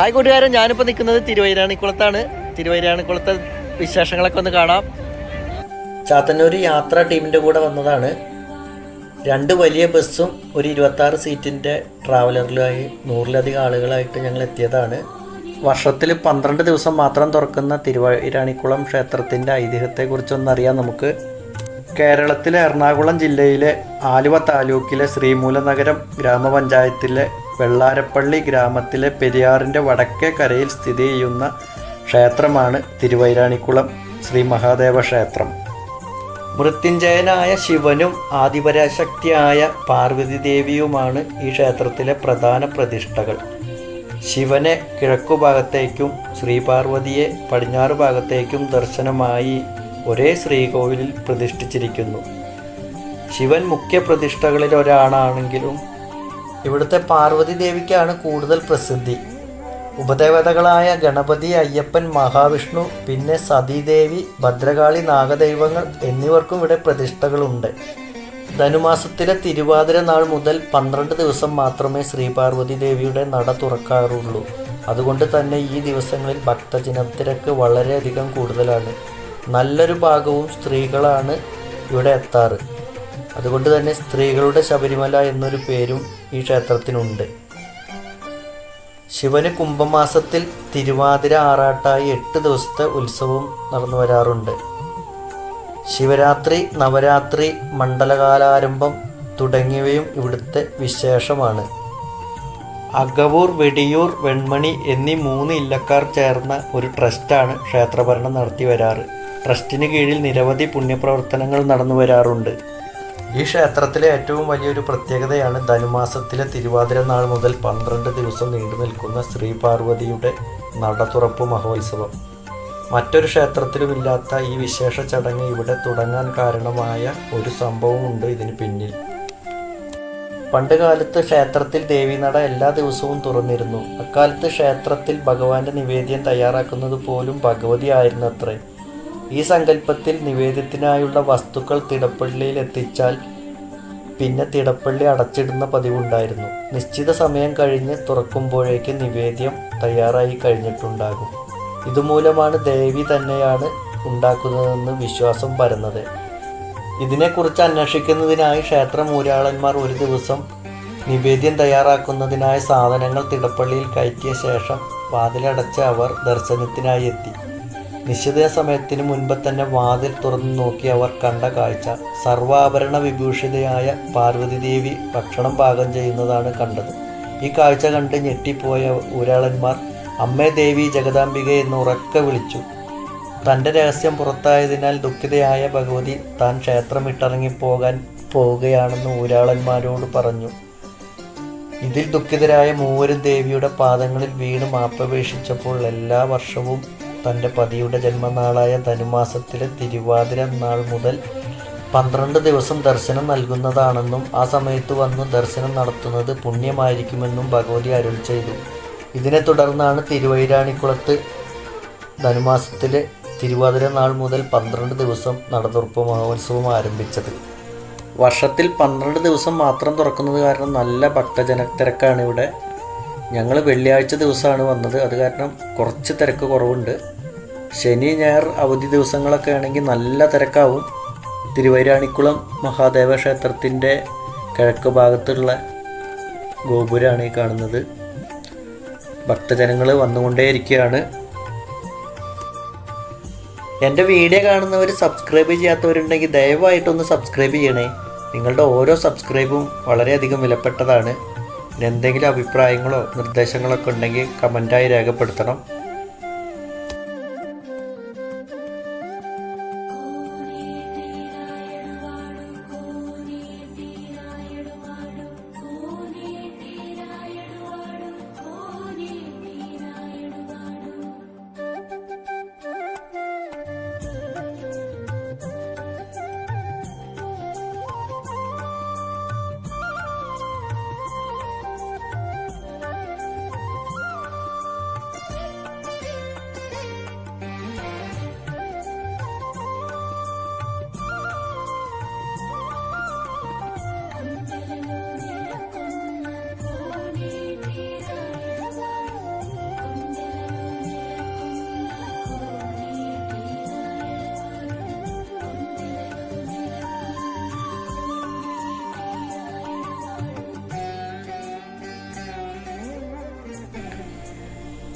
Hi കൂട്ടുകാരൻ ഞാനിപ്പോൾ നിൽക്കുന്നത് തിരുവൈരാണിക്കുളത്താണ്. തിരുവൈരാണിക്കുളത്തെ വിശേഷങ്ങളൊക്കെ ഒന്ന് കാണാം. ചാത്തന്നൂർ യാത്രാ ടീമിന്റെ കൂടെ വന്നതാണ്. രണ്ട് വലിയ ബസ്സും ഒരു ഇരുപത്താറ് സീറ്റിന്റെ ട്രാവലറിലായി നൂറിലധികം ആളുകളായിട്ട് ഞങ്ങൾ എത്തിയതാണ്. വർഷത്തിൽ പന്ത്രണ്ട് ദിവസം മാത്രം തുറക്കുന്ന തിരുവൈരാണിക്കുളം ക്ഷേത്രത്തിന്റെ ഐതിഹ്യത്തെക്കുറിച്ചൊന്നറിയാം നമുക്ക്. കേരളത്തിലെ എറണാകുളം ജില്ലയിലെ ആലുവ താലൂക്കിലെ ശ്രീമൂലനഗരം ഗ്രാമപഞ്ചായത്തിലെ വെള്ളാരപ്പള്ളി ഗ്രാമത്തിലെ പെരിയാറിന്റെ വടക്കേ കരയിൽ സ്ഥിതി ചെയ്യുന്ന ക്ഷേത്രമാണ് തിരുവൈരാണിക്കുളം ശ്രീ മഹാദേവ ക്ഷേത്രം. മൃത്യുഞ്ജയനായ ശിവനും ആദിപരാശക്തിയായ പാർവതി ദേവിയുമാണ് ഈ ക്ഷേത്രത്തിലെ പ്രധാന പ്രതിഷ്ഠകൾ. ശിവനെ കിഴക്കു ഭാഗത്തേക്കും ശ്രീപാർവതിയെ പടിഞ്ഞാറ് ഭാഗത്തേക്കും ദർശനമായി ഒരേ ശ്രീകോവിലിൽ പ്രതിഷ്ഠിച്ചിരിക്കുന്നു. ശിവൻ മുഖ്യ പ്രതിഷ്ഠകളിൽ ഒരാളാണെങ്കിലും ഇവിടുത്തെ പാർവതി ദേവിക്കാണ് കൂടുതൽ പ്രസിദ്ധി. ഉപദേവതകളായ ഗണപതി അയ്യപ്പൻ മഹാവിഷ്ണു പിന്നെ സതീദേവി ഭദ്രകാളി നാഗദൈവങ്ങൾ എന്നിവർക്കും ഇവിടെ പ്രതിഷ്ഠകളുണ്ട്. ധനുമാസത്തിലെ തിരുവാതിര നാൾ മുതൽ പന്ത്രണ്ട് ദിവസം മാത്രമേ ശ്രീപാർവതി ദേവിയുടെ നട തുറക്കാറുള്ളൂ. അതുകൊണ്ട് തന്നെ ഈ ദിവസങ്ങളിൽ ഭക്തജനത്തിരക്ക് വളരെയധികം കൂടുതലാണ്. നല്ലൊരു ഭാഗവും സ്ത്രീകളാണ് ഇവിടെ എത്താറ്. അതുകൊണ്ട് തന്നെ സ്ത്രീകളുടെ ശബരിമല എന്നൊരു പേരും ഈ ക്ഷേത്രത്തിനുണ്ട്. ശിവന് കുംഭമാസത്തിൽ തിരുവാതിര ആറാട്ടായി എട്ട് ദിവസത്തെ ഉത്സവം നടന്നു വരാറുണ്ട്. ശിവരാത്രി നവരാത്രി മണ്ഡലകാലാരംഭം തുടങ്ങിയവയും ഇവിടുത്തെ വിശേഷമാണ്. അകവൂർ വെടിയൂർ വെൺമണി എന്നീ മൂന്ന് ഇല്ലക്കാർ ചേർന്ന ഒരു ട്രസ്റ്റാണ് ക്ഷേത്രഭരണം നടത്തി വരാറ്. ട്രസ്റ്റിന് കീഴിൽ നിരവധി പുണ്യപ്രവർത്തനങ്ങൾ നടന്നു വരാറുണ്ട്. ഈ ക്ഷേത്രത്തിലെ ഏറ്റവും വലിയൊരു പ്രത്യേകതയാണ് ധനുമാസത്തിലെ തിരുവാതിര നാൾ മുതൽ പന്ത്രണ്ട് ദിവസം നീണ്ടു നിൽക്കുന്ന ശ്രീ പാർവതിയുടെ നടതുറപ്പ് മഹോത്സവം. മറ്റൊരു ക്ഷേത്രത്തിലുമില്ലാത്ത ഈ വിശേഷ ചടങ്ങ് ഇവിടെ തുടങ്ങാൻ കാരണമായ ഒരു സംഭവമുണ്ട് ഇതിന് പിന്നിൽ. പണ്ട് കാലത്ത് ക്ഷേത്രത്തിൽ ദേവീനട എല്ലാ ദിവസവും തുറന്നിരുന്നു. അക്കാലത്ത് ക്ഷേത്രത്തിൽ ഭഗവാന്റെ നിവേദ്യം തയ്യാറാക്കുന്നത് പോലും ഭഗവതി ആയിരുന്നത്രേ. ഈ സങ്കല്പത്തിൽ നിവേദ്യത്തിനായുള്ള വസ്തുക്കൾ തിടപ്പള്ളിയിൽ എത്തിച്ചാൽ പിന്നെ തിടപ്പള്ളി അടച്ചിടുന്ന പതിവുണ്ടായിരുന്നു. നിശ്ചിത സമയം കഴിഞ്ഞ് തുറക്കുമ്പോഴേക്ക് നിവേദ്യം തയ്യാറായി കഴിഞ്ഞിട്ടുണ്ടാകും. ഇതുമൂലമാണ് ദേവി തന്നെയാണ് ഉണ്ടാക്കുന്നതെന്ന് വിശ്വാസം പരന്നത്. ഇതിനെക്കുറിച്ച് അന്വേഷിക്കുന്നതിനായി ക്ഷേത്ര മൂരാളന്മാർ ഒരു ദിവസം നിവേദ്യം തയ്യാറാക്കുന്നതിനായ സാധനങ്ങൾ തിടപ്പള്ളിയിൽ കയറ്റിയ ശേഷം വാതിലടച്ച് അവർ ദർശനത്തിനായി എത്തി. നിശ്ചിത സമയത്തിന് മുൻപ് തന്നെ വാതിൽ തുറന്നു നോക്കി അവർ കണ്ട കാഴ്ച. സർവാഭരണ വിഭൂഷിതയായ പാർവതി ദേവി ഭക്ഷണം പാകം ചെയ്യുന്നതാണ് കണ്ടത്. ഈ കാഴ്ച കണ്ട് ഞെട്ടിപ്പോയ ഊരാളന്മാർ അമ്മേ ദേവി ജഗദാംബിക എന്ന് ഉറക്കെ വിളിച്ചു. തന്റെ രഹസ്യം പുറത്തായതിനാൽ ദുഃഖിതയായ ഭഗവതി താൻ ക്ഷേത്രം ഇട്ടിറങ്ങിപ്പോകാൻ പോവുകയാണെന്ന് ഊരാളന്മാരോട് പറഞ്ഞു. ഇതിൽ ദുഃഖിതരായ മൂവരും ദേവിയുടെ പാദങ്ങളിൽ വീണ് മാപ്പപേക്ഷിച്ചപ്പോൾ എല്ലാ വർഷവും തന്റെ പതിയുടെ ജന്മനാളായ ധനുമാസത്തിലെ തിരുവാതിര നാൾ മുതൽ പന്ത്രണ്ട് ദിവസം ദർശനം നൽകുന്നതാണെന്നും ആ സമയത്ത് വന്ന് ദർശനം നടത്തുന്നത് പുണ്യമായിരിക്കുമെന്നും ഭഗവതി അരുൾ ചെയ്തു. ഇതിനെ തുടർന്നാണ് തിരുവൈരാണിക്കുളത്ത് ധനുമാസത്തിലെ തിരുവാതിര നാൾ മുതൽ പന്ത്രണ്ട് ദിവസം നടതുറപ്പ് മഹോത്സവം ആരംഭിച്ചത്. വർഷത്തിൽ പന്ത്രണ്ട് ദിവസം മാത്രം തുറക്കുന്നത് കാരണം നല്ല ഭക്തജന തിരക്കാണ് ഇവിടെ. ഞങ്ങൾ വെള്ളിയാഴ്ച ദിവസമാണ് വന്നത്. അത് കാരണം കുറച്ച് തിരക്ക് കുറവുണ്ട്. ശനി ഞായർ അവധി ദിവസങ്ങളൊക്കെ ആണെങ്കിൽ നല്ല തിരക്കാവും. തിരുവൈരാണിക്കുളം മഹാദേവ ക്ഷേത്രത്തിന്റെ കിഴക്ക് ഭാഗത്തുള്ള ഗോപുരമാണ് ഈ കാണുന്നത്. ഭക്തജനങ്ങൾ വന്നുകൊണ്ടേയിരിക്കുകയാണ്. എന്റെ വീഡിയോ കാണുന്നവർ സബ്സ്ക്രൈബ് ചെയ്യാത്തവരുണ്ടെങ്കിൽ ദയവായിട്ടൊന്ന് സബ്സ്ക്രൈബ് ചെയ്യണേ. നിങ്ങളുടെ ഓരോ സബ്സ്ക്രൈബും വളരെയധികം വിലപ്പെട്ടതാണ്. എന്തെങ്കിലും അഭിപ്രായങ്ങളോ നിർദ്ദേശങ്ങളൊക്കെ ഉണ്ടെങ്കിൽ കമന്റായി രേഖപ്പെടുത്തണം.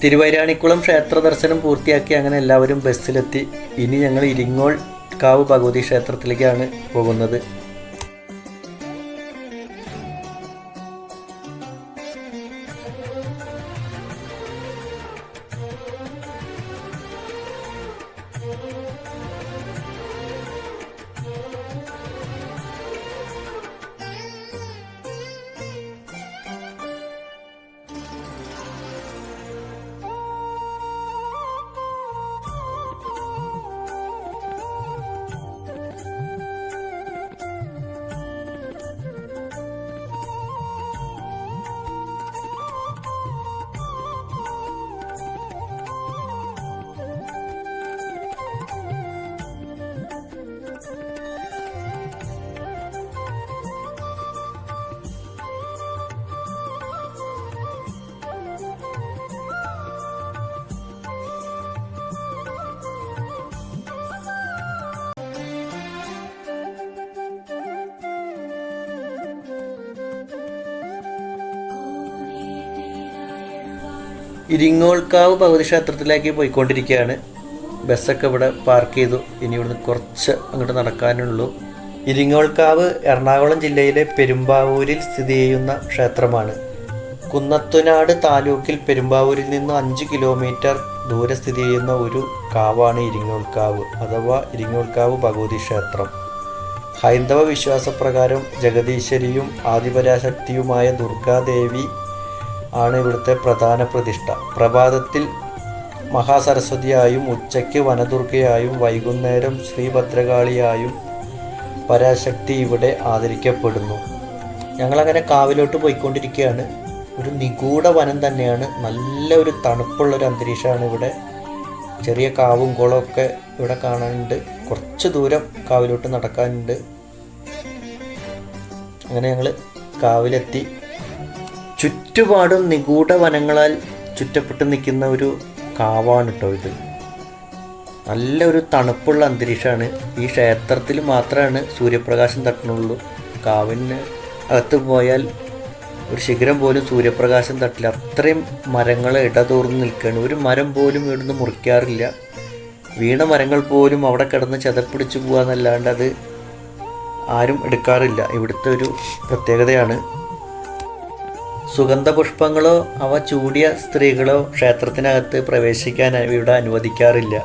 തിരുവൈരാണിക്കുളം ക്ഷേത്ര ദർശനം പൂർത്തിയാക്കി അങ്ങനെ എല്ലാവരും ബസ്സിലെത്തി. ഇനി ഞങ്ങൾ ഇരിങ്ങോൾ കാവ് ഭഗവതി ക്ഷേത്രത്തിലേക്കാണ് പോകുന്നത്. ഇരിങ്ങോൾക്കാവ് ഭഗവതി ക്ഷേത്രത്തിലേക്ക് പോയിക്കൊണ്ടിരിക്കുകയാണ്. ബസ്സൊക്കെ ഇവിടെ പാർക്ക് ചെയ്തു. ഇനി ഇവിടുന്ന് കുറച്ച് അങ്ങോട്ട് നടക്കാനുള്ളൂ. ഇരിങ്ങോൾക്കാവ് എറണാകുളം ജില്ലയിലെ പെരുമ്പാവൂരിൽ സ്ഥിതി ചെയ്യുന്ന ക്ഷേത്രമാണ്. കുന്നത്തുനാട് താലൂക്കിൽ പെരുമ്പാവൂരിൽ നിന്ന് അഞ്ച് കിലോമീറ്റർ ദൂരെ സ്ഥിതി ചെയ്യുന്ന ഒരു കാവാണ് ഇരിങ്ങോൾക്കാവ് അഥവാ ഇരിങ്ങോൾക്കാവ് ഭഗവതി ക്ഷേത്രം ഹൈന്ദവ വിശ്വാസപ്രകാരം ജഗദീശ്വരിയും ആദിപരാശക്തിയുമായ ദുർഗാദേവി ആണ് ഇവിടുത്തെ പ്രധാന പ്രതിഷ്ഠ. പ്രഭാതത്തിൽ മഹാസരസ്വതിയായും ഉച്ചയ്ക്ക് വനദുർഗയായും വൈകുന്നേരം ശ്രീഭദ്രകാളിയായും പരാശക്തി ഇവിടെ ആദരിക്കപ്പെടുന്നു. ഞങ്ങളങ്ങനെ കാവിലോട്ട് പോയിക്കൊണ്ടിരിക്കുകയാണ് ഒരു നിഗൂഢ വനം തന്നെയാണ്. നല്ല ഒരു തണുപ്പുള്ള ഒരു അന്തരീക്ഷമാണ് ഇവിടെ. ചെറിയ കാവും കുളമൊക്കെ ഇവിടെ കാണാനുണ്ട്. കുറച്ച് ദൂരം കാവിലോട്ട് നടക്കാനുണ്ട്. അങ്ങനെ ഞങ്ങൾ കാവിലെത്തി. ചുറ്റുപാടും നിഗൂഢ വനങ്ങളാൽ ചുറ്റപ്പെട്ട് നിൽക്കുന്ന ഒരു കാവാണ് കേട്ടോ ഇത്. നല്ലൊരു തണുപ്പുള്ള അന്തരീക്ഷമാണ് ഈ ക്ഷേത്രത്തിൽ മാത്രമാണ് സൂര്യപ്രകാശം തട്ടുന്നുള്ളൂ. കാവിന് അകത്ത് പോയാൽ ഒരു ശിഖരം പോലും സൂര്യപ്രകാശം തട്ടില്ല. അത്രയും മരങ്ങൾ ഇടതൂർന്ന് നിൽക്കുകയാണ് ഒരു മരം പോലും ഇവിടുന്ന് മുറിക്കാറില്ല. വീണ മരങ്ങൾ പോലും അവിടെ കിടന്ന് ചതപ്പിടിച്ച് പോകാന്നല്ലാണ്ട് അത് ആരും എടുക്കാറില്ല. ഇവിടുത്തെ ഒരു പ്രത്യേകതയാണ്. സുഗന്ധപുഷ്പങ്ങളോ അവ ചൂടിയ സ്ത്രീകളോ ക്ഷേത്രത്തിനകത്ത് പ്രവേശിക്കാൻ ഇവിടെ അനുവദിക്കാറില്ല.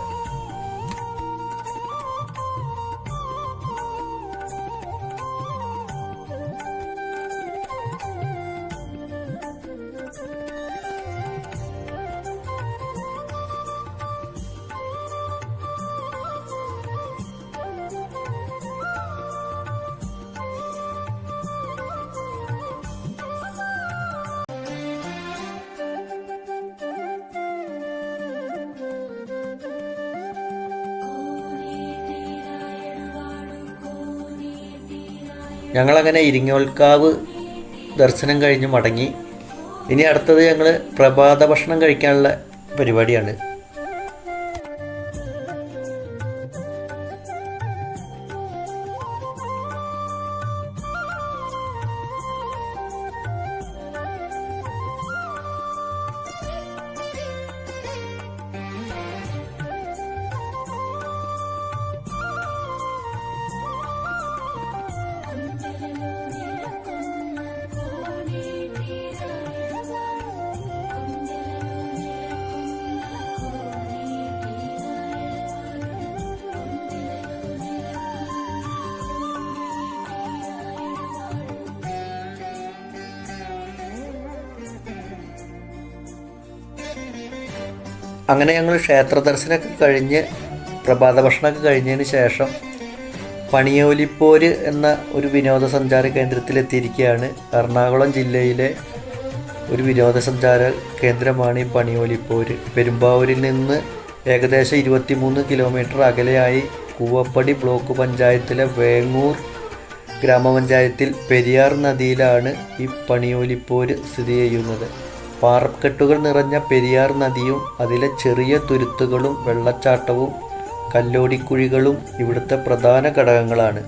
ഞങ്ങളങ്ങനെ ഇരിങ്ങോൽക്കാവ് ദർശനം കഴിഞ്ഞ് മടങ്ങി. ഇനി അടുത്തത് ഞങ്ങൾ പ്രഭാത ഭക്ഷണം കഴിക്കാനുള്ള പരിപാടിയാണ്. അങ്ങനെ ഞങ്ങൾ ക്ഷേത്ര ദർശനമൊക്കെ കഴിഞ്ഞ് പ്രഭാത ഭക്ഷണമൊക്കെ കഴിഞ്ഞതിന് ശേഷം പണിയോലിപ്പോര് എന്ന ഒരു വിനോദസഞ്ചാര കേന്ദ്രത്തിലെത്തിയിരിക്കുകയാണ്. എറണാകുളം ജില്ലയിലെ ഒരു വിനോദസഞ്ചാര കേന്ദ്രമാണ് ഈ പണിയോലിപ്പോര്. പെരുമ്പാവൂരിൽ നിന്ന് ഏകദേശം ഇരുപത്തിമൂന്ന് കിലോമീറ്റർ അകലെയായി കൂവപ്പടി ബ്ലോക്ക് പഞ്ചായത്തിലെ വേങ്ങൂർ ഗ്രാമപഞ്ചായത്തിൽ പെരിയാർ നദിയിലാണ് ഈ പണിയോലിപ്പോര് സ്ഥിതി ചെയ്യുന്നത്. പാറക്കെട്ടുകൾ നിറഞ്ഞ പെരിയാർ നദിയും അതിലെ ചെറിയ തുരുത്തുകളും വെള്ളച്ചാട്ടവും കല്ലോടിക്കുഴികളും ഇവിടുത്തെ പ്രധാന ഘടകങ്ങളാണ്.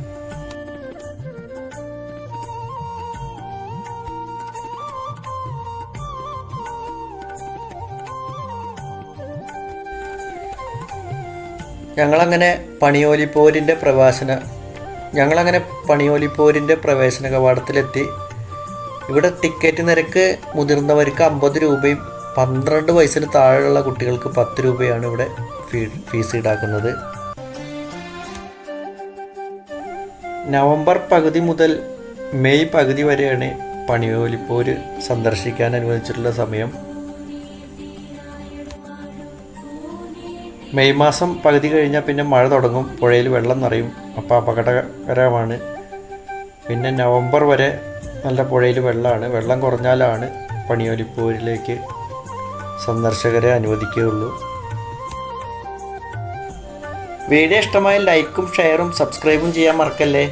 ഞങ്ങളങ്ങനെ പണിയോലിപ്പോരിന്റെ പ്രവാസന ഞങ്ങളങ്ങനെ പണിയോലിപ്പോരിന്റെ പ്രവേശന കവാടത്തിലെത്തി ഇവിടെ ടിക്കറ്റ് നിരക്ക് മുതിർന്നവർക്ക് അമ്പത് രൂപയും പന്ത്രണ്ട് വയസ്സിന് താഴെയുള്ള കുട്ടികൾക്ക് പത്ത് രൂപയാണ് ഇവിടെ ഫീസ് ഈടാക്കുന്നത്. നവംബർ പകുതി മുതൽ മെയ് പകുതി വരെയാണ് പണിയോലിപ്പോര് സന്ദർശിക്കാൻ അനുവദിച്ചിട്ടുള്ള സമയം. മെയ് മാസം പകുതി കഴിഞ്ഞാൽ പിന്നെ മഴ തുടങ്ങും പുഴയിൽ വെള്ളം നിറയും അപ്പോൾ അപകടകരമാണ്. പിന്നെ നവംബർ വരെ നല്ല പുഴയിൽ വെള്ളമാണ്. വെള്ളം കുറഞ്ഞാലാണ് പണിയോലിപ്പോരിലേക്ക് സന്ദർശകരെ അനുവദിക്കുകയുള്ളൂ. വീഡിയോ ഇഷ്ടമായ ലൈക്കും ഷെയറും സബ്സ്ക്രൈബും ചെയ്യാൻ മറക്കല്ലേ?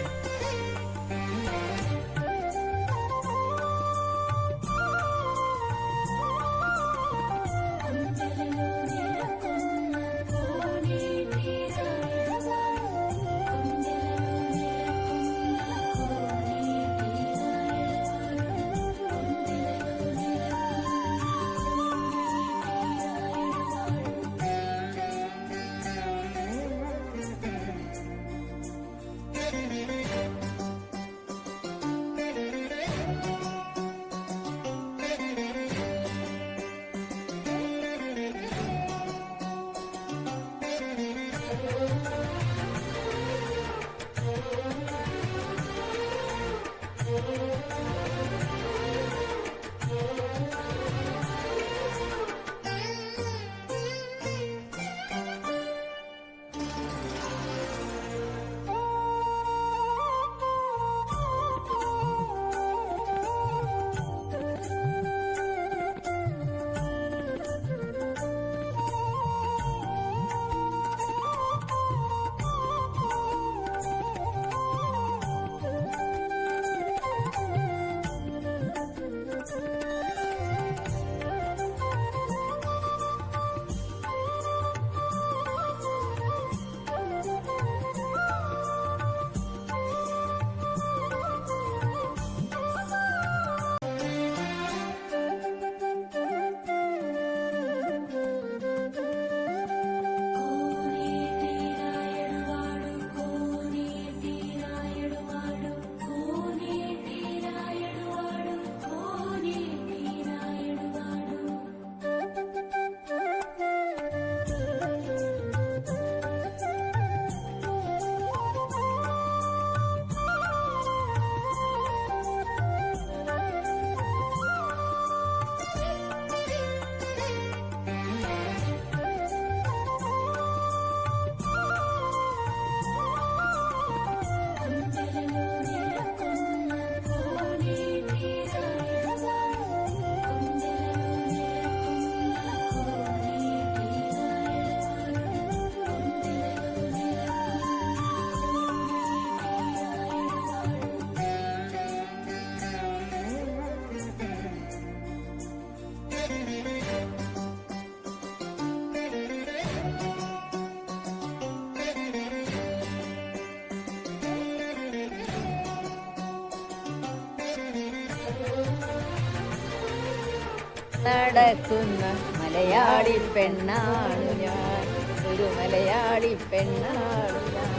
നടക്കുന്ന മലയാളി പെണ്ണാണ് ഞാൻ. ഒരു മലയാളി പെണ്ണാണ് ഞാൻ.